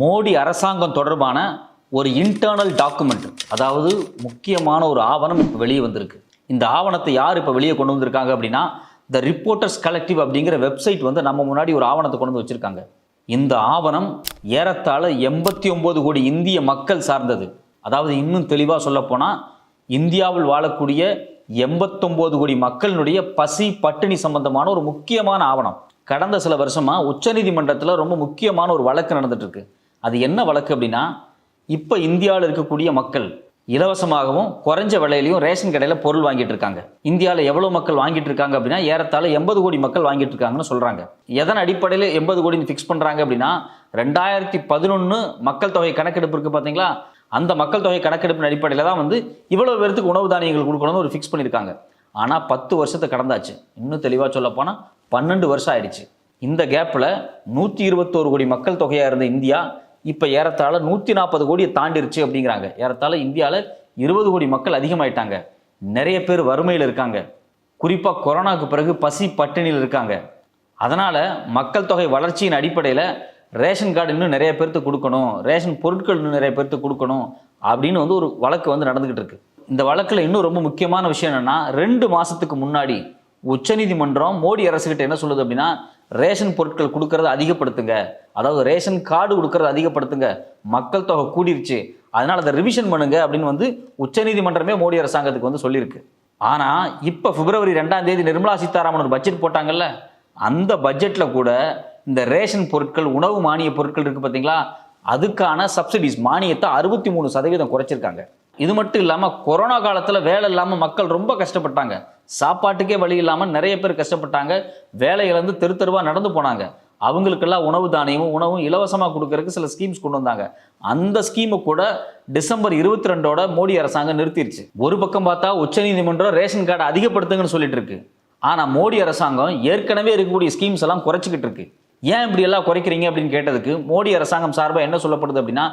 மோடி அரசாங்கம் தொடர்பான ஒரு இன்டர்னல் டாக்குமெண்ட் அதாவது முக்கியமான ஒரு ஆவணம் இப்போ வெளியே வந்திருக்கு. இந்த ஆவணத்தை யார் இப்போ வெளியே கொண்டு வந்திருக்காங்க அப்படின்னா த ரிப்போர்ட்டர்ஸ் கலெக்டிவ் அப்படிங்கிற வெப்சைட் வந்து நம்ம முன்னாடி ஒரு ஆவணத்தை கொண்டு வந்து வச்சுருக்காங்க. இந்த ஆவணம் ஏறத்தாழ எண்பத்தி ஒம்பது கோடி இந்திய மக்கள் சார்ந்தது. அதாவது இன்னும் தெளிவாக சொல்லப்போனால் இந்தியாவில் வாழக்கூடிய எண்பத்தொம்போது கோடி மக்களினுடைய பசி பட்டினி சம்பந்தமான ஒரு முக்கியமான ஆவணம். கடந்த சில வருஷமாக உச்சநீதிமன்றத்தில் ரொம்ப முக்கியமான ஒரு வழக்கு நடந்துட்டு இருக்கு. அது என்ன வழக்கு அப்படின்னா இப்போ இந்தியாவில் இருக்கக்கூடிய மக்கள் இலவசமாகவும் குறைஞ்ச விலையிலையும் ரேஷன் கடையில் பொருள் வாங்கிட்டு இருக்காங்க. இந்தியாவில் எவ்வளோ மக்கள் வாங்கிட்டு இருக்காங்க அப்படின்னா ஏறத்தாழ எண்பது கோடி மக்கள் வாங்கிட்டு இருக்காங்கன்னு சொல்கிறாங்க எதன் அடிப்படையில் எண்பது கோடின்னு ஃபிக்ஸ் பண்ணுறாங்க அப்படின்னா ரெண்டாயிரத்தி பதினொன்று மக்கள் தொகை கணக்கெடுப்பு இருக்குது பார்த்தீங்களா அந்த மக்கள் தொகை கணக்கெடுப்பின் அடிப்படையில் தான் வந்து இவ்வளோ பேருக்கு உணவு தானியங்கள் கொடுக்கணும்னு ஒரு ஃபிக்ஸ் பண்ணியிருக்காங்க. ஆனால் பத்து வருஷத்தை கடந்தாச்சு. இன்னும் தெளிவாக சொல்லப்போனால் பன்னெண்டு வருஷம் ஆயிடுச்சு. இந்த கேப்பில் நூற்றி இருபத்தோரு கோடி மக்கள் தொகையாக இருந்த இந்தியா இப்போ ஏறத்தாழ நூற்றி நாற்பது கோடியை தாண்டிருச்சு அப்படிங்கிறாங்க. ஏறத்தாழ இந்தியாவில் இருபது கோடி மக்கள் அதிகமாயிட்டாங்க. நிறைய பேர் வறுமையில் இருக்காங்க. குறிப்பாக கொரோனாவுக்கு பிறகு பசி பட்டினியில் இருக்காங்க. அதனால் மக்கள் தொகை வளர்ச்சியின் அடிப்படையில் ரேஷன் கார்டு இன்னும் நிறைய பேர்த்து கொடுக்கணும். ரேஷன் பொருட்கள் இன்னும் நிறைய பேர்த்து கொடுக்கணும் அப்படின்னு வந்து ஒரு வழக்கு வந்து நடந்துக்கிட்டு இருக்கு. இந்த வழக்கில் இன்னும் ரொம்ப முக்கியமான விஷயம் என்னென்னா ரெண்டு மாதத்துக்கு முன்னாடி உச்சநீதிமன்றம் மோடி அரசுக்கிட்ட என்ன சொல்லுது அப்படின்னா ரேஷன் பொருட்கள் கொடுக்கறத அதிகப்படுத்துங்க. அதாவது ரேஷன் கார்டு கொடுக்கறத அதிகப்படுத்துங்க. மக்கள் தொகை கூடிருச்சு. அதனால் அதை ரிவிஷன் பண்ணுங்க அப்படின்னு வந்து உச்சநீதிமன்றமே மோடி அரசாங்கத்துக்கு வந்து சொல்லியிருக்கு. ஆனால் இப்போ பிப்ரவரி ரெண்டாம் தேதி நிர்மலா சீதாராமன் ஒரு பட்ஜெட் போட்டாங்கல்ல? அந்த பட்ஜெட்டில் கூட இந்த ரேஷன் பொருட்கள் உணவு மானிய பொருட்கள் இருக்குது பார்த்தீங்களா அதுக்கான சப்சிடிஸ் மானியத்தை அறுபத்தி மூணு சதவீதம் குறைச்சிருக்காங்க. இது மட்டும் இல்லாமல் கொரோனா காலத்தில் வேலை இல்லாமல் மக்கள் ரொம்ப கஷ்டப்பட்டாங்க. சாப்பாட்டுக்கே வழி இல்லாமல் நிறைய பேர் கஷ்டப்பட்டாங்க. வேலை இழந்து தெரு தெருவாக நடந்து போனாங்க. அவங்களுக்கெல்லாம் உணவு தானியமும் உணவும் இலவசமாக கொடுக்கறதுக்கு சில ஸ்கீம்ஸ் கொண்டு வந்தாங்க. அந்த ஸ்கீமை கூட டிசம்பர் இருபத்தி ரெண்டோட மோடி அரசாங்கம் நிறுத்திடுச்சு ஒரு பக்கம் பார்த்தா உச்சநீதிமன்றம் ரேஷன் கார்டை அதிகப்படுத்துங்கன்னு சொல்லிட்டு இருக்கு. ஆனால் மோடி அரசாங்கம் ஏற்கனவே இருக்கக்கூடிய ஸ்கீம்ஸ் எல்லாம் குறைச்சிக்கிட்டு இருக்கு. ஏன் இப்படி எல்லாம் குறைக்கிறீங்க அப்படின்னு கேட்டதுக்கு மோடி அரசாங்கம் சார்பாக என்ன சொல்லப்படுது அப்படின்னா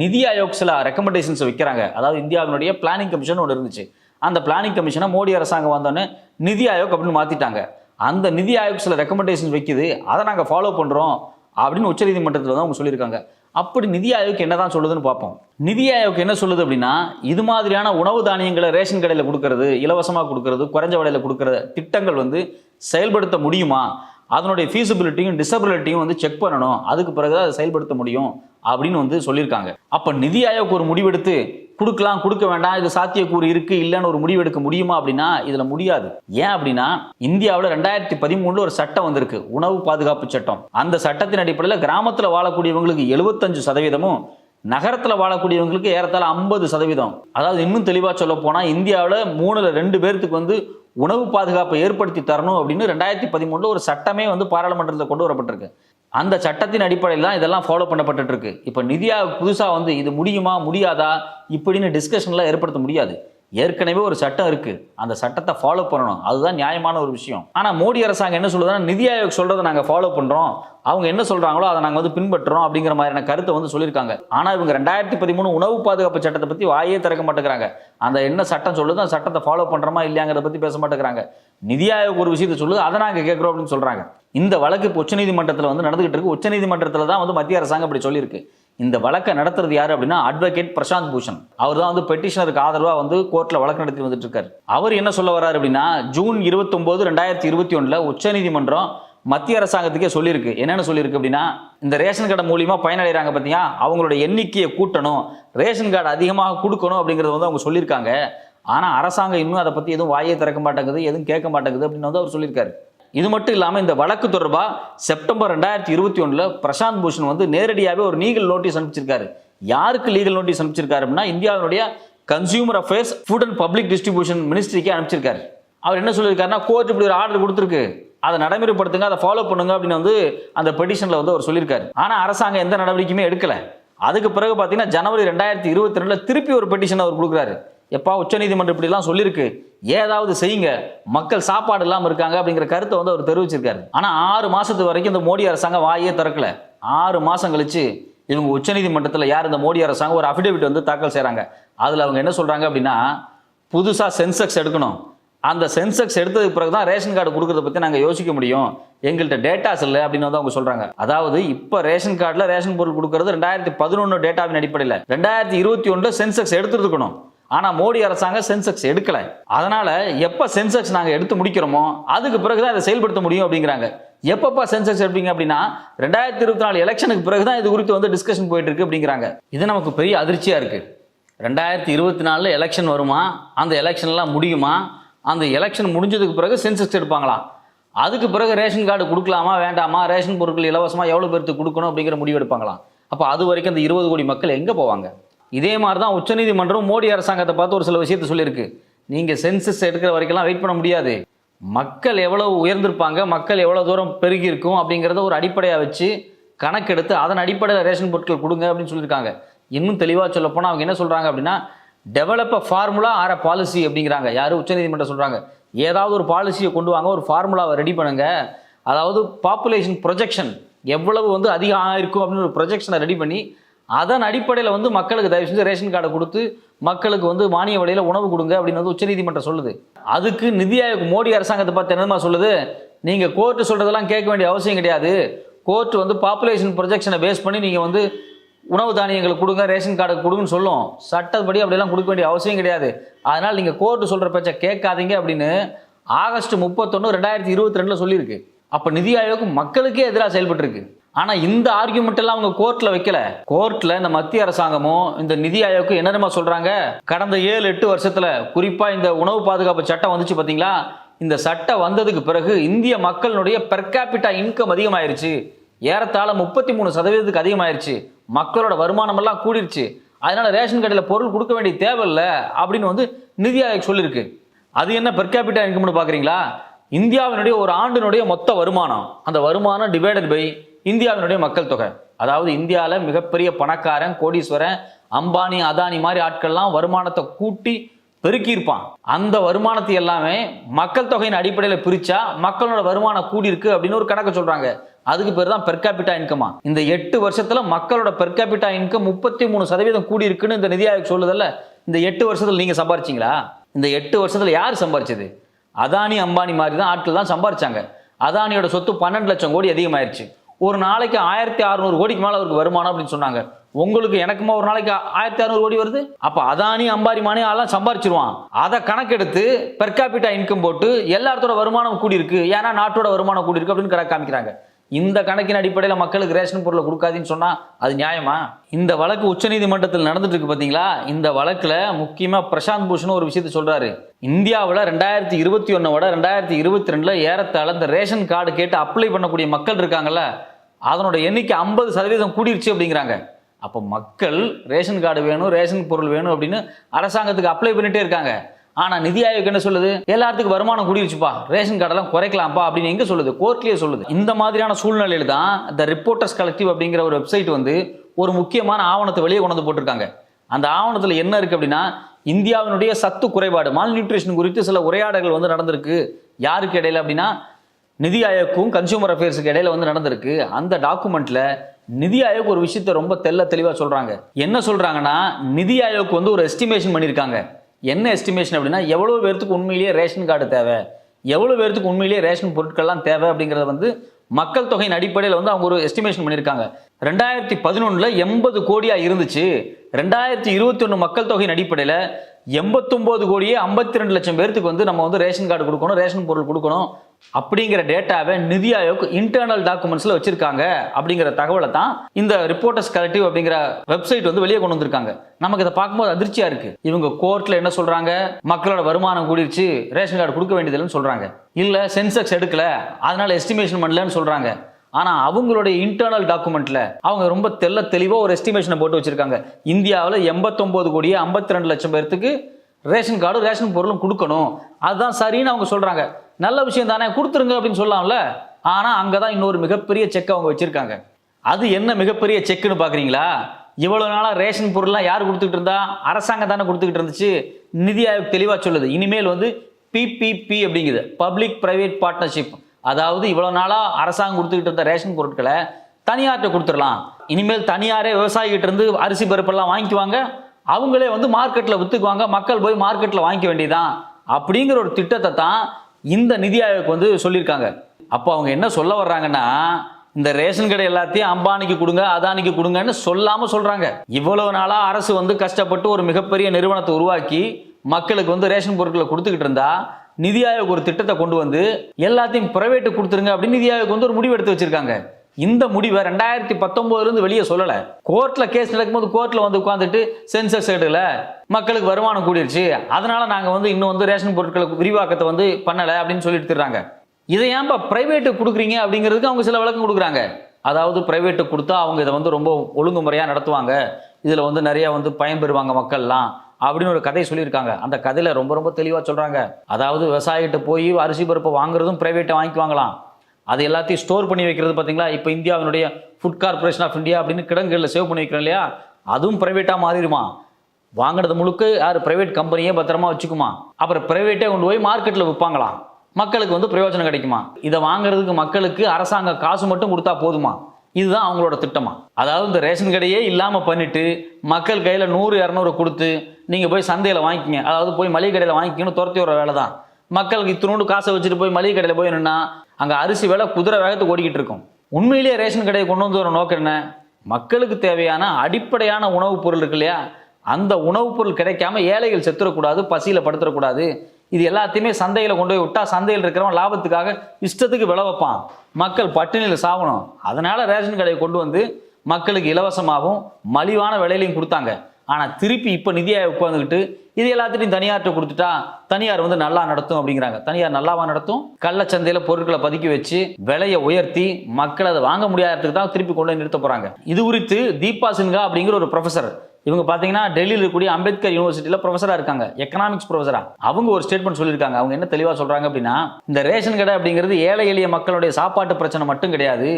நிதி ஆயோக் சில ரெக்கமெண்டேஷன்ஸ் வைக்கிறாங்க. அதாவது இந்தியாவினுடைய பிளானிங் கமிஷன் ஒன்று இருந்துச்சு. அந்த பிளானிங் கமிஷனை மோடி அரசாங்கம் வந்தோடனே நிதி ஆயோக் அப்படின்னு மாற்றிட்டாங்க அந்த நிதி ஆயோக் சில ரெக்கமெண்டேஷன்ஸ் வைக்குது. அதை நாங்கள் ஃபாலோ பண்ணுறோம் அப்படின்னு உச்சநீதிமன்றத்தில் தான் அவங்க சொல்லியிருக்காங்க. அப்படி நிதி ஆயோக் என்ன தான் சொல்லுதுன்னு பார்ப்போம். நிதி ஆயோக் என்ன சொல்லுது அப்படின்னா இது மாதிரியான உணவு தானியங்களை ரேஷன் கடையில் கொடுக்கறது இலவசமாக கொடுக்கறது குறைஞ்ச விலையில் கொடுக்கற திட்டங்கள் வந்து செயல்படுத்த முடியுமா? அதனுடைய ஃபீஸிபிலிட்டியும் டிசபிலிட்டியும் வந்து செக் பண்ணணும். அதுக்கு பிறகு தான் அதை செயல்படுத்த முடியும் அப்படின்னு வந்து சொல்லியிருக்காங்க. அப்போ நிதி ஆயோக் ஒரு முடிவெடுத்து கொடுக்கலாம் கொடுக்க வேண்டாம் இது சாத்தியக்கூறு இருக்கு இல்லைன்னு ஒரு முடிவெடுக்க முடியுமா அப்படின்னா இதுல முடியாது. ஏன் அப்படின்னா இந்தியாவில் ரெண்டாயிரத்தி பதிமூணுல ஒரு சட்டம் வந்திருக்கு உணவு பாதுகாப்பு சட்டம். அந்த சட்டத்தின் அடிப்படையில் கிராமத்தில் வாழக்கூடியவங்களுக்கு எழுபத்தஞ்சு சதவீதமும் நகரத்தில் வாழக்கூடியவங்களுக்கு ஏறத்தாழ ஐம்பது சதவீதம். அதாவது இன்னும் தெளிவாக சொல்ல போனால் இந்தியாவில் மூணுல ரெண்டு பேர்த்துக்கு வந்து உணவு பாதுகாப்பை ஏற்படுத்தி தரணும் அப்படின்னு ரெண்டாயிரத்தி பதிமூணில் ஒரு சட்டமே வந்து பாராளுமன்றத்தில் கொண்டு வரப்பட்டிருக்கு. அந்த சட்டத்தின் அடிப்படையில் தான் இதெல்லாம் ஃபாலோ பண்ணப்பட்டு இருக்கு. இப்போ நிதியா புதுசாக வந்து இது முடியுமா முடியாதா இப்படின்னு டிஸ்கஷன்லாம் ஏற்படுத்த முடியாது. ஏற்கனவே ஒரு சட்டம் இருக்கு. அந்த சட்டத்தை ஃபாலோ பண்ணணும். அதுதான் நியாயமான ஒரு விஷயம். ஆனால் மோடி அரசாங்கம் என்ன சொல்லுதுன்னா நிதி ஆயோக் சொல்றதை நாங்கள் ஃபாலோ பண்றோம். அவங்க என்ன சொல்றாங்களோ அதை நாங்கள் வந்து பின்பற்றுறோம் அப்படிங்கிற மாதிரியான கருத்தை வந்து சொல்லியிருக்காங்க. ஆனால் இவங்க ரெண்டாயிரத்தி பதிமூணு உணவு பாதுகாப்பு சட்டத்தை பற்றி வாயே திறக்க மாட்டேங்கிறாங்க. அந்த என்ன சட்டம் சொல்லுதோ அந்த சட்டத்தை ஃபாலோ பண்றோமா இல்லையாங்கிறத பற்றி பேச மாட்டேங்கிறாங்க. நிதி ஆயோக் ஒரு விஷயத்தை சொல்லுது அதை நாங்கள் கேட்குறோம் அப்படின்னு சொல்றாங்க. இந்த வழக்கு இப்போ உச்சநீதிமன்றத்தில் வந்து நடந்துகிட்டு இருக்கு. உச்சநீதிமன்றத்தில் தான் வந்து மத்திய அரசாங்கம் இப்படி சொல்லியிருக்கு. இந்த வழக்கை நடத்துறது யார் அப்படின்னா அட்வொகேட் பிரசாந்த் பூஷன். அவர் தான் வந்து பெட்டிஷனருக்கு ஆதரவாக வந்து கோர்ட்டில் வழக்கு நடத்தி வந்துட்டு இருக்காரு அவர் என்ன சொல்ல வர்றாரு அப்படின்னா ஜூன் இருபத்தொம்போது ரெண்டாயிரத்தி இருபத்தி ஒன்றில் உச்சநீதிமன்றம் மத்திய அரசாங்கத்துக்கே சொல்லியிருக்கு. என்னென்ன சொல்லியிருக்கு அப்படின்னா இந்த ரேஷன் கடை மூலியமாக பயனடைகிறாங்க பார்த்தியா அவங்களோட எண்ணிக்கையை கூட்டணும். ரேஷன் கார்டு அதிகமாக கொடுக்கணும் அப்படிங்கிறத வந்து அவங்க சொல்லியிருக்காங்க. ஆனால் அரசாங்கம் இன்னும் அதை பற்றி எதுவும் வாயை திறக்க மாட்டேங்குது எதுவும் கேட்க மாட்டேங்குது அப்படின்னு வந்து அவர் சொல்லியிருக்காரு. இது மட்டும் இல்லாமல் இந்த வழக்கு தொடர்பாக செப்டம்பர் ரெண்டாயிரத்தி இருபத்தி ஒன்றில் பிரசாந்த் பூஷன் வந்து நேரடியாகவே ஒரு லீகல் நோட்டீஸ் அனுப்பிச்சிருக்காரு. யாருக்கு லீகல் நோட்டீஸ் அனுப்பிச்சிருக்காரு அப்படின்னா இந்தியாவினுடைய consumer affairs food and public distribution மினிஸ்ட்ரிக்கே அனுப்பிச்சிருக்காரு. அவர் என்ன சொல்லியிருக்காருன்னா கோர்ட் இப்படி ஒரு ஆர்டர் கொடுத்துருக்கு. அதை நடைமுறைப்படுத்துங்க அதை ஃபாலோ பண்ணுங்க அப்படின்னு வந்து அந்த பெட்டிஷனில் வந்து அவர் சொல்லியிருக்காரு. ஆனால் அரசாங்கம் எந்த நடவடிக்கையுமே எடுக்கலை. அதுக்கு பிறகு பார்த்தீங்கன்னா ஜனவரி ரெண்டாயிரத்தி இருபத்தி ரெண்டில் திருப்பி ஒரு பெட்டிஷன் அவர் கொடுக்குறாரு. எப்பா உச்சநீதிமன்றம் இப்படிலாம் சொல்லியிருக்கு ஏதாவது செய்யுங்க. மக்கள் சாப்பாடு இல்லாமல் இருக்காங்க அப்படிங்கிற கருத்தை வந்து அவர் தெரிவிச்சிருக்காரு. ஆனால் ஆறு மாதத்து வரைக்கும் இந்த மோடி அரசாங்கம் வாயே திறக்கல. ஆறு மாதம் கழிச்சு இவங்க உச்சநீதிமன்றத்தில் யார் இந்த மோடி அரசாங்கம் ஒரு அஃபிடேவிட் வந்து தாக்கல் செய்கிறாங்க அதில் அவங்க என்ன சொல்கிறாங்க அப்படின்னா புதுசாக சென்செக்ஸ் எடுக்கணும். அந்த சென்செக்ஸ் எடுத்ததுக்கு பிறகு தான் ரேஷன் கார்டு கொடுக்கறத பற்றி நாங்கள் யோசிக்க முடியும். எங்கள்கிட்ட டேட்டாஸ் இல்லை அப்படின்னு வந்து அவங்க சொல்கிறாங்க அதாவது இப்போ ரேஷன் கார்டில் ரேஷன் பொருள் கொடுக்கறது ரெண்டாயிரத்தி பதினொன்று டேட்டாவின் அடிப்படையில். ரெண்டாயிரத்தி இருபத்தி ஒன்றில் சென்செக்ஸ் எடுத்துருக்கணும். ஆனால் மோடி அரசாங்கம் சென்செக்ஸ் எடுக்கலை. அதனால் எப்போ சென்செக்ஸ் நாங்கள் எடுத்து முடிக்கிறோமோ அதுக்கு பிறகு தான் இதை செயல்படுத்த முடியும் அப்படிங்கிறாங்க. எப்பப்பா சென்செக்ஸ் எடுப்பீங்க அப்படின்னா ரெண்டாயிரத்தி இருபத்தி நாலு எலெக்ஷனுக்கு பிறகு தான் இது குறித்து வந்து டிஸ்கஷன் போயிட்டு இருக்கு அப்படிங்கிறாங்க. இது நமக்கு பெரிய அதிர்ச்சியாக இருக்குது ரெண்டாயிரத்தி இருபத்தி நாலில் எலெக்ஷன் வருமா? அந்த எலெக்ஷன்லாம் முடியுமா? அந்த எலெக்ஷன் முடிஞ்சதுக்கு பிறகு சென்செக்ஸ் எடுப்பாங்களாம் அதுக்கு பிறகு ரேஷன் கார்டு கொடுக்கலாமா வேண்டாமா? ரேஷன் பொருட்கள் இலவசமாக எவ்வளோ பேருக்கு கொடுக்கணும் அப்படிங்கிற முடிவு எடுப்பாங்களாம் அப்போ அது வரைக்கும் அந்த இருபது கோடி மக்கள் எங்கே போவாங்க? இதே மாதிரி தான் உச்சநீதிமன்றம் மோடி அரசாங்கத்தை பார்த்து ஒரு சில விஷயத்தை சொல்லியிருக்கு. நீங்கள் சென்சஸ் எடுக்கிற வரைக்கும்லாம் வெயிட் பண்ண முடியாது. மக்கள் எவ்வளோ உயர்ந்திருப்பாங்க மக்கள் எவ்வளோ தூரம் பெருகி இருக்கும் அப்படிங்கிறத ஒரு அடிப்படையாக வச்சு கணக்கெடுத்து அதன் அடிப்படையில் ரேஷன் பொருட்கள் கொடுங்க அப்படின்னு சொல்லியிருக்காங்க. இன்னும் தெளிவாக சொல்லப்போனால் அவங்க என்ன சொல்கிறாங்க அப்படின்னா develop a formula or a policy அப்படிங்கிறாங்க. யார்? உச்சநீதிமன்றம் சொல்கிறாங்க ஏதாவது ஒரு பாலிசியை கொண்டு வாங்க ஒரு ஃபார்முலாவை ரெடி பண்ணுங்க. அதாவது பாப்புலேஷன் ப்ரொஜெக்ஷன் எவ்வளவு வந்து அதிகம் ஆயிருக்கும் அப்படின்னு ஒரு ப்ரொஜெக்ஷனை ரெடி பண்ணி அதன் அடிப்படையில் வந்து மக்களுக்கு தயவு செஞ்சு ரேஷன் கார்டை கொடுத்து மக்களுக்கு வந்து மானிய விலையில் உணவு கொடுங்க அப்படின்னு வந்து உச்சநீதிமன்றம் சொல்லுது. அதுக்கு நிதி ஆயோக் மோடி அரசாங்கத்தை பார்த்து என்னமா சொல்லுது? நீங்கள் கோர்ட்டு சொல்கிறதெல்லாம் கேட்க வேண்டிய அவசியம் கிடையாது. கோர்ட்டு வந்து பாப்புலேஷன் ப்ரொஜெக்ஷனை பேஸ் பண்ணி நீங்கள் வந்து உணவு தானியங்களுக்கு கொடுங்க ரேஷன் கார்டு கொடுங்கன்னு சொல்லும். சட்டப்படி அப்படியெல்லாம் கொடுக்க வேண்டிய அவசியம் கிடையாது. அதனால் நீங்கள் கோர்ட்டு சொல்கிற பேச்சை கேட்காதீங்க அப்படின்னு ஆகஸ்ட் முப்பத்தொன்று ரெண்டாயிரத்தி இருபத்தி ரெண்டில் சொல்லியிருக்கு. அப்போ நிதி ஆயோக் மக்களுக்கே எதிராக செயல்பட்டுருக்கு. ஆனால் இந்த ஆர்கியூமெண்ட் எல்லாம் அவங்க கோர்ட்டில் வைக்கல. கோர்ட்டில் இந்த மத்திய அரசாங்கமும் இந்த நிதி ஆயோக்கு என்னென்னமா சொல்கிறாங்க கடந்த ஏழு எட்டு வருஷத்தில் குறிப்பாக இந்த உணவு பாதுகாப்பு சட்டம் வந்துச்சு பார்த்தீங்களா இந்த சட்டம் வந்ததுக்கு பிறகு இந்திய மக்களுடைய பெர்காபிட்டா இன்கம் அதிகமாயிருச்சு. ஏறத்தாழ முப்பத்தி மூணு சதவீதத்துக்கு அதிகமாயிருச்சு. மக்களோட வருமானம் எல்லாம் கூடிருச்சு. அதனால ரேஷன் கடையில் பொருள் கொடுக்க வேண்டிய தேவையில்லை அப்படின்னு வந்து நிதி ஆயோக் சொல்லியிருக்கு. அது என்ன பெர்காபிட்டா இன்கம்னு பார்க்குறீங்களா இந்தியாவினுடைய ஒரு ஆண்டினுடைய மொத்த வருமானம். அந்த வருமானம் டிவைடட் பை இந்தியாவினுடைய மக்கள் தொகை. அதாவது இந்தியாவில் மிகப்பெரிய பணக்காரன் கோடீஸ்வரன் அம்பானி அதானி மாதிரி ஆட்கள்லாம் வருமானத்தை கூட்டி பெருக்கியிருப்பான் அந்த வருமானத்தை எல்லாமே மக்கள் தொகையின் அடிப்படையில் பிரிச்சா மக்களோட வருமானம் கூடியிருக்கு அப்படின்னு ஒரு கணக்கு சொல்றாங்க. அதுக்கு பேர் தான் பெர்காபிட்டா இன்கமா இந்த எட்டு வருஷத்துல மக்களோட பெர்காபிட்டா இன்கம் முப்பத்தி மூணு சதவீதம் கூடி இருக்குன்னு இந்த நிதி ஆயோக் சொல்லுதல்ல. இந்த எட்டு வருஷத்துல நீங்க சம்பாரிச்சீங்களா? இந்த எட்டு வருஷத்துல யார் சம்பாரிச்சது? அதானி அம்பானி மாதிரி தான் ஆட்கள் தான் சம்பாரிச்சாங்க. அதானியோட சொத்து பன்னெண்டு லட்சம் கோடி அதிகமாயிருச்சு. ஒரு நாளைக்கு ஆயிரத்தி அறுநூறு கோடிக்கு மேலே அவருக்கு வருமானம் அப்படின்னு சொன்னாங்க. உங்களுக்கு எனக்குமா ஒரு நாளைக்கு ஆயிரத்தி அறுநூறு கோடி வருது? அப்போ அதானி அம்பாரி மானி அதெல்லாம் சம்பாரிச்சிருவான். அதை கணக்கெடுத்து பெர்காபிட்டா இன்கம் போட்டு எல்லாத்தோட வருமானம் கூடி இருக்கு ஏன்னா நாட்டோட வருமானம் கூடி இருக்கு அப்படின்னு கணக்கு காமிக்கிறாங்க. இந்த கணக்கின் அடிப்படையில் மக்களுக்கு ரேஷன் பொருளை கொடுக்காதீன்னு சொன்னால் அது நியாயமா? இந்த வழக்கு உச்சநீதிமன்றத்தில் நடந்துட்டு இருக்கு பார்த்தீங்களா இந்த வழக்கில் முக்கியமாக பிரசாந்த் பூஷன் ஒரு விஷயத்த சொல்கிறாரு இந்தியாவில் ரெண்டாயிரத்தி இருபத்தி ஒன்றோட விட ரெண்டாயிரத்தி இருபத்தி ரெண்டில் ஏறத்தாழ இந்த ரேஷன் கார்டு கேட்டு அப்ளை பண்ணக்கூடிய மக்கள் இருக்காங்கல்ல அதனோட எண்ணிக்கை ஐம்பது சதவீதம் கூடிருச்சு அப்படிங்கிறாங்க. அப்போ மக்கள் ரேஷன் கார்டு வேணும் ரேஷன் பொருள் வேணும் அப்படின்னு அரசாங்கத்துக்கு அப்ளை பண்ணிகிட்டே இருக்காங்க. ஆனால் நிதி ஆயோக் என்ன சொல்லுது? எல்லாத்துக்கும் வருமானம் கூடிருச்சுப்பா ரேஷன் கார்டெல்லாம் குறைக்கலாம்ப்பா அப்படின்னு எங்கே சொல்லுது? கோர்ட்லேயே சொல்லுது. இந்த மாதிரியான சூழ்நிலையில் தான் த ரிப்போர்ட்டர்ஸ் கலெக்டிவ் அப்படிங்கிற ஒரு வெப்சைட் வந்து ஒரு முக்கியமான ஆவணத்தை வெளியே கொண்டு வந்து போட்டிருக்காங்க. அந்த ஆவணத்தில் என்ன இருக்குது அப்படின்னா இந்தியாவினுடைய சத்து குறைபாடு மால் நியூட்ரிஷன் குறித்து சில உரையாடல்கள் வந்து நடந்திருக்கு. யாருக்கு இடையில அப்படின்னா நிதி ஆயோக்கும் கன்சியூமர் அஃபேர்ஸுக்கு இடையில வந்து நடந்திருக்கு. அந்த டாக்குமெண்ட்ல நிதி ஆயோக் ஒரு விஷயத்த ரொம்ப தெல்ல தெளிவாக சொல்றாங்க. என்ன சொல்றாங்கன்னா நிதி ஆயோக் வந்து ஒரு எஸ்டிமேஷன் பண்ணியிருக்காங்க. என்ன எஸ்டிமேஷன் அப்படின்னா எவ்வளோ பேர்த்துக்கு உண்மையிலேயே ரேஷன் கார்டு தேவை? எவ்வளோ பேர்த்துக்கு உண்மையிலேயே ரேஷன் பொருட்கள்லாம் தேவை அப்படிங்கிறத வந்து மக்கள் தொகையின் அடிப்படையில் வந்து அவங்க ஒரு எஸ்டிமேஷன் பண்ணியிருக்காங்க. ரெண்டாயிரத்தி பதினொன்றில் எண்பது கோடியாக இருந்துச்சு. ரெண்டாயிரத்தி இருபத்தி ஒன்று மக்கள் தொகையின் அடிப்படையில் எண்பத்தொம்போது கோடியே ஐம்பத்தி ரெண்டு லட்சம் பேர்த்துக்கு வந்து நம்ம வந்து ரேஷன் கார்டு கொடுக்கணும் ரேஷன் பொருள் கொடுக்கணும். அப்படிங்கிற டேட்டாவை நிதி ஆயோக் இன்டர்னல் டாக்குமெண்ட்ஸில் வச்சிருக்காங்க அப்படிங்கிற தகவலை தான் இந்த ரிப்போர்ட்டர்ஸ் கலெக்டிவ் அப்படிங்கிற வெப்சைட் வந்து வெளியே கொண்டு வந்திருக்காங்க. நமக்கு இதை பார்க்கும்போது அதிர்ச்சியா இருக்கு. இவங்க கோர்ட்ல என்ன சொல்றாங்க? மக்களோட வருமானம் கூடிருச்சு. ரேஷன் கார்டு கொடுக்க வேண்டியதில்லைன்னு சொல்றாங்க. இல்ல சென்செக்ஸ் எடுக்கல. அதனால எஸ்டிமேஷன் பண்ணலன்னு சொல்றாங்க. ஆனா அவங்களுடைய இன்டர்னல் டாக்குமெண்ட்ல அவங்க ரொம்ப தெல்ல தெளிவா ஒரு எஸ்டிமேஷனை போட்டு வச்சிருக்காங்க. இந்தியாவில் எண்பத்தொன்பது கோடியே ஐம்பத்தி ரெண்டு லட்சம் பேர்த்துக்கு ரேஷன் கார்டு ரேஷன் பொருளும் கொடுக்கணும். அதுதான் சரின்னு அவங்க சொல்றாங்க. நல்ல விஷயம் தானே கொடுத்துருங்க அப்படின்னு சொல்லலாம்ல ஆனால் அங்கே தான் இன்னொரு மிகப்பெரிய செக் அவங்க வச்சுருக்காங்க. அது என்ன மிகப்பெரிய செக்குன்னு பார்க்குறீங்களா இவ்வளோ நாளாக ரேஷன் பொருள்லாம் யார் கொடுத்துக்கிட்டு இருந்தா? அரசாங்கம் தானே கொடுத்துக்கிட்டு இருந்துச்சு. நிதி ஆயோக் தெளிவாக சொல்லுது. இனிமேல் வந்து பிபிபி அப்படிங்குது. பப்ளிக் ப்ரைவேட் பார்ட்னர்ஷிப் அதாவது இவ்வளோ நாளாக அரசாங்கம் கொடுத்துக்கிட்டு இருந்த ரேஷன் பொருட்களை தனியார்கிட்ட கொடுத்துடலாம். இனிமேல் தனியாரே விவசாயிகிட்ட இருந்து அரிசி பருப்பெல்லாம் வாங்கிக்குவாங்க. அவங்களே வந்து மார்க்கெட்டில் விற்றுக்குவாங்க மக்கள் போய் மார்க்கெட்டில் வாங்கிக்க வேண்டியதான் அப்படிங்கிற ஒரு திட்டத்தை தான் இந்த நிதி ஆயோக் வந்து சொல்லியிருக்காங்க. அப்போ அவங்க என்ன சொல்ல வர்றாங்கன்னா இந்த ரேஷன் கடை எல்லாத்தையும் அம்பானிக்கு கொடுங்க அதானிக்கு கொடுங்கன்னு சொல்லாமல் சொல்கிறாங்க இவ்வளவு நாளாக அரசு வந்து கஷ்டப்பட்டு ஒரு மிகப்பெரிய நிறுவனத்தை உருவாக்கி மக்களுக்கு வந்து ரேஷன் பொருட்களை கொடுத்துக்கிட்டு இருந்தா நிதி ஆயோக் ஒரு திட்டத்தை கொண்டு வந்து எல்லாத்தையும் பிரைவேட்டு கொடுத்துருங்க அப்படின்னு நிதி ஆயோக் வந்து ஒரு முடிவு எடுத்து வச்சிருக்காங்க. இந்த முடிவை ரெண்டாயிரத்தி பத்தொம்போதுலேருந்து வெளியே சொல்லலை. கோர்ட்டில் கேஸ் நடக்கும்போது கோர்ட்டில் வந்து உட்காந்துட்டு சென்சஸ் எடுக்கல மக்களுக்கு வருமானம் கூடிருச்சு. அதனால் நாங்கள் வந்து இன்னும் வந்து ரேஷன் பொருட்களுக்கு விரிவாக்கத்தை வந்து பண்ணலை அப்படின்னு சொல்லிட்டு இருக்காங்க இதை ஏன்பா ப்ரைவேட்டுக்கு கொடுக்குறீங்க அப்படிங்கிறதுக்கு அவங்க சில விளக்கம் கொடுக்குறாங்க. அதாவது ப்ரைவேட்டுக்கு கொடுத்தா அவங்க இதை வந்து ரொம்ப ஒழுங்குமுறையாக நடத்துவாங்க. இதில் வந்து நிறையா வந்து பயன்பெறுவாங்க மக்கள்லாம் அப்படின்னு ஒரு கதை சொல்லியிருக்காங்க. அந்த கதையில் ரொம்ப ரொம்ப தெளிவாக சொல்கிறாங்க அதாவது விவசாயிகிட்ட போய் அரிசி பருப்பை வாங்குறதும் ப்ரைவேட்டை வாங்கிக்குவாங்களாம். அது எல்லாத்தையும் ஸ்டோர் பண்ணி வைக்கிறது பார்த்தீங்களா? இப்போ இந்தியாவினுடைய ஃபுட் கார்ப்பரேஷன் ஆஃப் இந்தியா அப்படின்னு கிடங்குகளில் சேவ் பண்ணி வைக்கிறோம் இல்லையா? அதுவும் ப்ரைவேட்டாக மாறிடுமா? வாங்கினது முழுக்க யார்? ப்ரைவேட் கம்பெனியே பத்திரமா வச்சுக்குமா? அப்புறம் ப்ரைவேட்டே கொண்டு போய் மார்க்கெட்டில் விற்பாங்களாம் மக்களுக்கு வந்து பிரயோஜனம் கிடைக்குமா? இதை வாங்குறதுக்கு மக்களுக்கு அரசாங்க காசு மட்டும் கொடுத்தா போதுமா? இதுதான் அவங்களோட திட்டமா. அதாவது இந்த ரேஷன் கடையே இல்லாமல் பண்ணிட்டு மக்கள் கையில் நூறு இரநூறு கொடுத்து நீங்கள் போய் சந்தையில் வாங்கிக்கிங்க. அதாவது போய் மளிகை கடையில் வாங்கிக்கணும் துரத்தி வர வேலை தான் மக்களுக்கு இத்தினோண்டு காசை வச்சுட்டு போய் மளிகை கடையில் போய் என்னென்னா அங்கே அரிசி விலை குதிரை வேகத்துக்கு ஓடிக்கிட்டு இருக்கும். உண்மையிலேயே ரேஷன் கடையை கொண்டு வந்து வர நோக்கம் என்ன? மக்களுக்கு தேவையான அடிப்படையான உணவுப் பொருள் இருக்கு இல்லையா? அந்த உணவுப் பொருள் கிடைக்காம ஏழைகள் செத்துறக்கூடாது பசியில் படுத்துறக்கூடாது. இது எல்லாத்தையுமே சந்தையில் கொண்டு போய் விட்டா சந்தையில் இருக்கிறவன் லாபத்துக்காக இஷ்டத்துக்கு விளை வைப்பான். மக்கள் பட்டினியில் சாகணும் அதனால் ரேஷன் கடையை கொண்டு வந்து மக்களுக்கு இலவசமாகவும் மலிவான விலையிலையும் கொடுத்தாங்க. ஆனால் திருப்பி இப்போ நிதி ஆயோக் உட்காந்துக்கிட்டு இது எல்லாத்தையும் தனியார்கிட்ட கொடுத்துட்டா தனியார் வந்து நல்லா நடத்தும் அப்படிங்கிறாங்க. தனியார் நல்லாவா நடத்தும்? கள்ளச்சந்தையில் பொருட்களை பதுக்கி வச்சு விலையை உயர்த்தி மக்கள் அதை வாங்க முடியாததுக்கு தான் திருப்பி கொண்டு வந்து நிறுத்த போகிறாங்க இது குறித்து தீபா சின்ஹா அப்படிங்கிற ஒரு ப்ரொஃபசர் இவங்க பார்த்தீங்கன்னா டெல்லியில் இருக்கக்கூடிய அம்பேத்கர் யூனிவர்சிட்டியில் ப்ரொஃபஸராக இருக்காங்க. எக்கனாமிக்ஸ் ப்ரொஃபஸராக அவங்க ஒரு ஸ்டேட்மெண்ட் சொல்லியிருக்காங்க. அவங்க என்ன தெளிவாக சொல்கிறாங்க அப்படின்னா இந்த ரேஷன் கடை அப்படிங்கிறது ஏழை எளிய மக்களுடைய சாப்பாட்டு பிரச்சனை மட்டும் கிடையாது.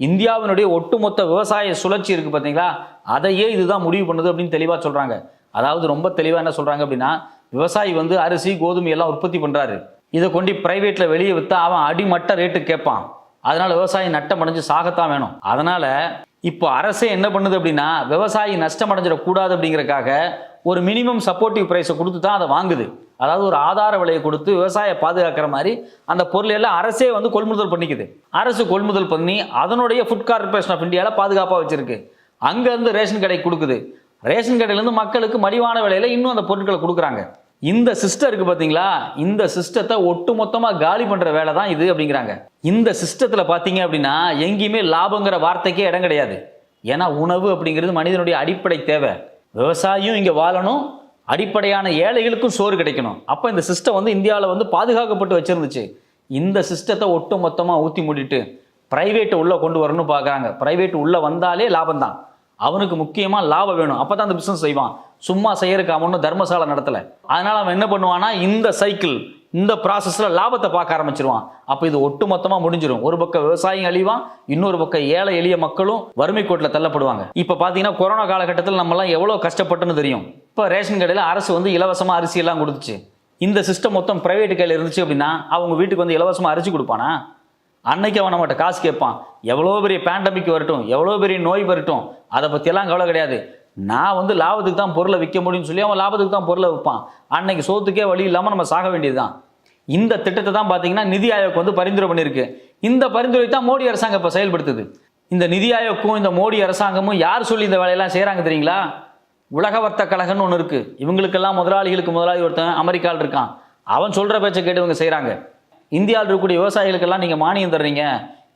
இந்தியாவினுடைய ஒட்டுமொத்த விவசாய சுழற்சி இருக்குது பார்த்தீங்களா அதையே இதுதான் முடிவு பண்ணுது அப்படின்னு தெளிவாக சொல்கிறாங்க அதாவது ரொம்ப தெளிவாக என்ன சொல்கிறாங்க அப்படின்னா விவசாயி வந்து அரிசி கோதுமை எல்லாம் உற்பத்தி பண்ணுறாரு இதை கொண்டு ப்ரைவேட்டில் வெளியே விற்றா அவன் அடிமட்ட ரேட்டு கேட்பான். அதனால் விவசாயி நட்டம் அடைஞ்சு சாகத்தான் வேணும். அதனால் இப்போ அரசே என்ன பண்ணுது அப்படின்னா விவசாயி நஷ்டம் அடைஞ்சிடக்கூடாது அப்படிங்கிறக்காக ஒரு மினிமம் சப்போர்ட்டிவ் ப்ரைஸை கொடுத்து தான் அதை வாங்குது. அதாவது ஒரு ஆதார விலையை கொடுத்து விவசாய பாதுகாக்கிற மாதிரி அந்த பொருள் எல்லாம் அரசே வந்து கொள்முதல் பண்ணிக்குது. அரசு கொள்முதல் பண்ணி அதனுடைய ஃபுட் கார்ப்பரேஷன் ஆஃப் இந்தியாவில் பாதுகாப்பாக வச்சிருக்கு. அங்கேருந்து ரேஷன் கடை கொடுக்குது. ரேஷன் கடையிலேருந்து மக்களுக்கு மலிவான விலையில் இன்னும் அந்த பொருட்களை கொடுக்குறாங்க. இந்த சிஸ்டம் இருக்கு பார்த்தீங்களா இந்த சிஸ்டத்தை ஒட்டு மொத்தமாக காலி பண்ணுற வேலை தான் இது அப்படிங்கிறாங்க. இந்த சிஸ்டத்தில் பார்த்தீங்க அப்படின்னா எங்கேயுமே லாபங்கிற வார்த்தைக்கே இடம் கிடையாது. ஏன்னா உணவு அப்படிங்கிறது மனிதனுடைய அடிப்படை தேவை. விவசாயியும் இங்கே வாழணும். அடிப்படையான ஏழைகளுக்கும் சோறு கிடைக்கணும். அப்போ இந்த சிஸ்டம் வந்து இந்தியாவில் வந்து பாதுகாக்கப்பட்டு வச்சுருந்துச்சு. இந்த சிஸ்டத்தை ஒட்டு மொத்தமாக ஊற்றி மூடிட்டு ப்ரைவேட்டை உள்ளே கொண்டு வரணும்னு பார்க்குறாங்க ப்ரைவேட்டு உள்ளே வந்தாலே லாபம் தான். அவனுக்கு முக்கியமாக லாபம் வேணும். அப்போ தான் அந்த பிஸ்னஸ் செய்வான். சும்மா செய்யறதுக்கு அவனும் தர்மசாலை நடத்தலை. அதனால் அவன் என்ன பண்ணுவான்னா இந்த சைக்கிள் இந்த ப்ராசஸில் லாபத்தை பார்க்க ஆரம்பிச்சிருவான். அப்போ இது ஒட்டு மொத்தமாக முடிஞ்சிடும் ஒரு பக்கம் விவசாயம் அழிவான் இன்னொரு பக்கம் ஏழை எளிய மக்களும் வறுமை கோட்டில் தள்ளப்படுவாங்க. இப்போ பார்த்தீங்கன்னா கொரோனா காலகட்டத்தில் நம்மலாம் எவ்வளோ கஷ்டப்பட்டுன்னு தெரியும். இப்போ ரேஷன் கடையில் அரசு வந்து இலவசமாக அரிசி எல்லாம் கொடுத்துச்சு. இந்த சிஸ்டம் மொத்தம் ப்ரைவேட் கையில் இருந்துச்சு அப்படின்னா அவங்க வீட்டுக்கு வந்து இலவசமாக அரிசி கொடுப்பானா? அன்னைக்கு அவன் நம்மகிட்ட காசு கேட்பான். எவ்வளோ பெரிய பேண்டமிக் வரட்டும் எவ்வளோ பெரிய நோய் வரட்டும் அதை பற்றியெல்லாம் கவலை கிடையாது. நான் வந்து லாபத்துக்கு தான் பொருளை விற்க முடியும்னு சொல்லி அவன் லாபத்துக்கு தான் பொருளை விற்பான். அன்னைக்கு சோத்துக்கே வழி இல்லாமல் நம்ம சாக வேண்டியதுதான். இந்த திட்டத்தை தான் பார்த்தீங்கன்னா நிதி ஆயோக் வந்து பரிந்துரை பண்ணியிருக்கு இந்த பரிந்துரை தான் மோடி அரசாங்கம் இப்போ செயல்படுத்துது. இந்த நிதி ஆயோக்கும் இந்த மோடி அரசாங்கமும் யார் சொல்லி இந்த வேலையெல்லாம் செய்கிறாங்க தெரியுங்களா? உலக வர்த்தக கழகம்னு ஒன்று இருக்குது இவங்களுக்கெல்லாம் முதலாளிகளுக்கு முதலாளி ஒருத்தன் அமெரிக்காவில் இருக்கான். அவன் சொல்கிற பேச்சை கேட்டு இவங்க செய்கிறாங்க இந்தியாவில் இருக்கக்கூடிய விவசாயிகளுக்கெல்லாம் நீங்கள் மானியம் தர்றீங்க.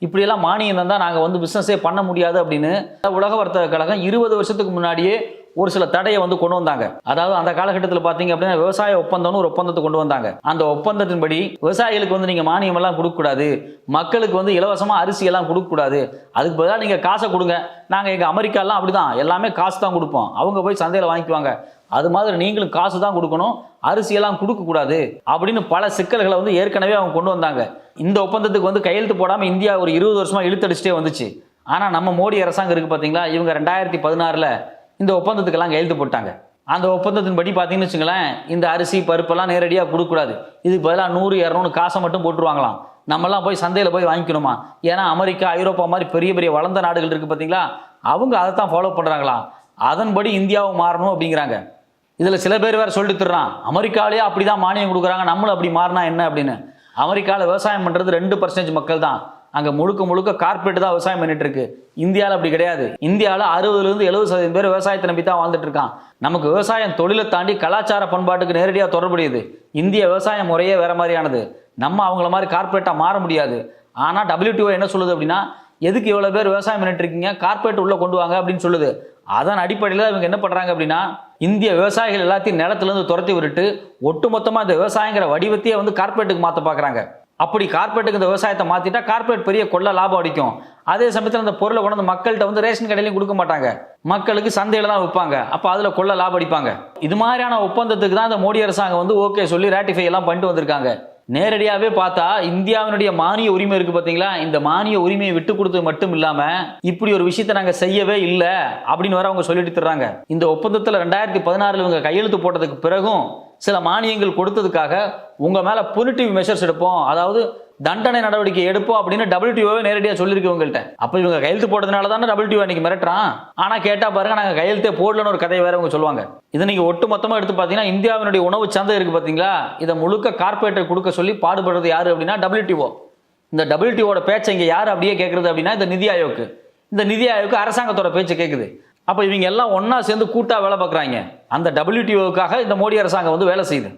இப்படியெல்லாம் மானியம் தந்தால் நாங்கள் வந்து பிஸ்னஸே பண்ண முடியாது அப்படின்னு உலக வர்த்தக கழகம் இருபது வருஷத்துக்கு முன்னாடியே ஒரு சில தடையை வந்து கொண்டு வந்தாங்க. அதாவது அந்த காலகட்டத்தில் பார்த்தீங்க அப்படின்னா விவசாய ஒப்பந்தம்னு ஒரு ஒப்பந்தத்தை கொண்டு வந்தாங்க. அந்த ஒப்பந்தத்தின்படி விவசாயிகளுக்கு வந்து நீங்கள் மானியம் எல்லாம் கொடுக்கக்கூடாது. மக்களுக்கு வந்து இலவசமாக அரிசி எல்லாம் கொடுக்கக்கூடாது. அதுக்கு பதிலாக நீங்கள் காசை கொடுங்க. நாங்கள் எங்கள் அமெரிக்காலாம் அப்படிதான். எல்லாமே காசு தான் கொடுப்போம். அவங்க போய் சந்தையில் வாங்கிக்குவாங்க. அது மாதிரி நீங்களும் காசு தான் கொடுக்கணும் அரிசியெல்லாம் கொடுக்கக்கூடாது அப்படின்னு பல சிக்கல்களை வந்து ஏற்கனவே அவங்க கொண்டு வந்தாங்க. இந்த ஒப்பந்தத்துக்கு வந்து கையெழுத்து போடாமல் இந்தியா ஒரு இருபது வருஷமாக இழுத்தடிச்சிட்டே வந்துச்சு. ஆனால் நம்ம மோடி அரசாங்கம் இருக்குது பார்த்தீங்களா இவங்க ரெண்டாயிரத்தி பதினாறில் இந்த ஒப்பந்தத்துக்கெல்லாம் கையெழுத்து போட்டாங்க. அந்த ஒப்பந்தத்தின்படி பார்த்தீங்கன்னு வச்சுங்களேன் இந்த அரிசி பருப்பெல்லாம் நேரடியாக கொடுக்கக்கூடாது இதுக்கு பதிலாக நூறு இரநூறு காசை மட்டும் போட்டுருவாங்களாம். நம்மலாம் போய் சந்தையில் போய் வாங்கிக்கணுமா? ஏன்னா அமெரிக்கா ஐரோப்பா மாதிரி பெரிய பெரிய வளர்ந்த நாடுகள் இருக்குது பார்த்தீங்களா அவங்க அதை தான் ஃபாலோ பண்ணுறாங்களாம் அதன்படி இந்தியாவும் மாறணும் அப்படிங்கிறாங்க. இதில் சில பேர் வேற சொல்லிட்டு தர்றான். அமெரிக்காவிலேயே அப்படி தான் மானியம் கொடுக்குறாங்க நம்மளும் அப்படி மாறினா என்ன அப்படின்னு. அமெரிக்காவில் விவசாயம் பண்ணுறது ரெண்டு பர்சன்டேஜ் மக்கள் தான். அங்கே முழுக்க முழுக்க கார்பரேட் தான் விவசாயம் பண்ணிட்டு இருக்கு. இந்தியாவில் அப்படி கிடையாது. இந்தியாவில் அறுபதுலேருந்து எழுபது சதவீதம் பேர் விவசாயத்தை நம்பி தான் வாழ்ந்துட்டு இருக்கான். நமக்கு விவசாயம் தொழிலை தாண்டி கலாச்சார பண்பாட்டுக்கு நேரடியாக தொடர்புடையது. இந்திய விவசாய முறையே வேற மாதிரியானது. நம்ம அவங்கள மாதிரி கார்பரேட்டாக மாற முடியாது. ஆனால் டபிள்யூடிஓ என்ன சொல்லுது அப்படின்னா எதுக்கு இவ்வளோ பேர் விவசாயம் பண்ணிட்டு இருக்கீங்க? கார்பரேட் உள்ளே கொண்டு வாங்க அப்படின்னு சொல்லுது. அதன் அடிப்படையில் இவங்க என்ன பண்ணுறாங்க அப்படின்னா இந்திய விவசாயிகள் எல்லாத்தையும் நிலத்துலேருந்து துரத்தி விட்டுட்டு ஒட்டுமொத்தமாக இந்த விவசாயங்கிற வடிவத்தையே வந்து கார்பரேட்டுக்கு மாற்ற பார்க்குறாங்க அப்படி கார்பரேட்டுக்கு இந்த விவசாயத்தை மாற்றிட்டா கார்பரேட் பெரிய கொள்ள லாபம் அடிக்கும். அதே சமயத்தில் அந்த பொருளை கொண்டு வந்து மக்கள்கிட்ட வந்து ரேஷன் கடையிலையும் கொடுக்க மாட்டாங்க. மக்களுக்கு சந்தையில் தான் விற்பாங்க அப்போ அதில் கொள்ள லாபம் அடிப்பாங்க. இது மாதிரியான ஒப்பந்தத்துக்கு தான் இந்த மோடி அரசாங்கம் வந்து ஓகே சொல்லி ரேட்டிஃபை எல்லாம் பண்ணிட்டு வந்திருக்காங்க. நேரடியாகவே பார்த்தா இந்தியாவினுடைய மானிய உரிமை இருக்கு பார்த்தீங்களா இந்த மானிய உரிமையை விட்டு கொடுத்தது மட்டும் இல்லாமல் இப்படி ஒரு விஷயத்தை நாங்கள் செய்யவே இல்லை அப்படின்னு வர அவங்க சொல்லிட்டு தர்றாங்க. இந்த ஒப்பந்தத்தில் ரெண்டாயிரத்தி பதினாறுல இவங்க கையெழுத்து போட்டதுக்கு பிறகும் சில மானியங்கள் கொடுத்ததுக்காக உங்கள் மேலே புனிட்டிவ் மெஷர்ஸ் எடுப்போம். அதாவது தண்டனை நடவடிக்கை எடுப்போம் அப்படின்னு டபிள்யூடிஓவே நேரடியாக சொல்லியிருக்கு இவங்கள்ட்ட. அப்போ இவங்க கையெழுத்து போட்டதுனால தானே டபிள்யூடிஓ இன்னைக்கு மிரட்டுறான்? ஆனால் கேட்டால் பாருங்க நாங்கள் கையெழுத்தே போடலன்னு ஒரு கதையை வேற அவங்க சொல்லுவாங்க. இதை நீங்கள் ஒட்டு மொத்தமாக எடுத்து பார்த்தீங்கன்னா இந்தியாவினுடைய உணவு சந்தை இருக்குது பார்த்தீங்களா இதை முழுக்க கார்பரேட்டர் கொடுக்க சொல்லி பாடுபடுறது யார் அப்படின்னா டபிள்யூடிஓ இந்த டபிள்யூடிஓட பேச்சை இங்கே யார் அப்படியே கேட்குறது அப்படின்னா இந்த நிதி ஆயோக்கு இந்த நிதி ஆயோக்கு அரசாங்கத்தோட பேச்சு கேட்குது அப்போ இவங்க எல்லாம் ஒன்றா சேர்ந்து கூட்டாக வேலை பார்க்குறாங்க. அந்த டபிள்யூடிஓவுக்காக இந்த மோடி அரசாங்கம் வந்து வேலை செய்யுது.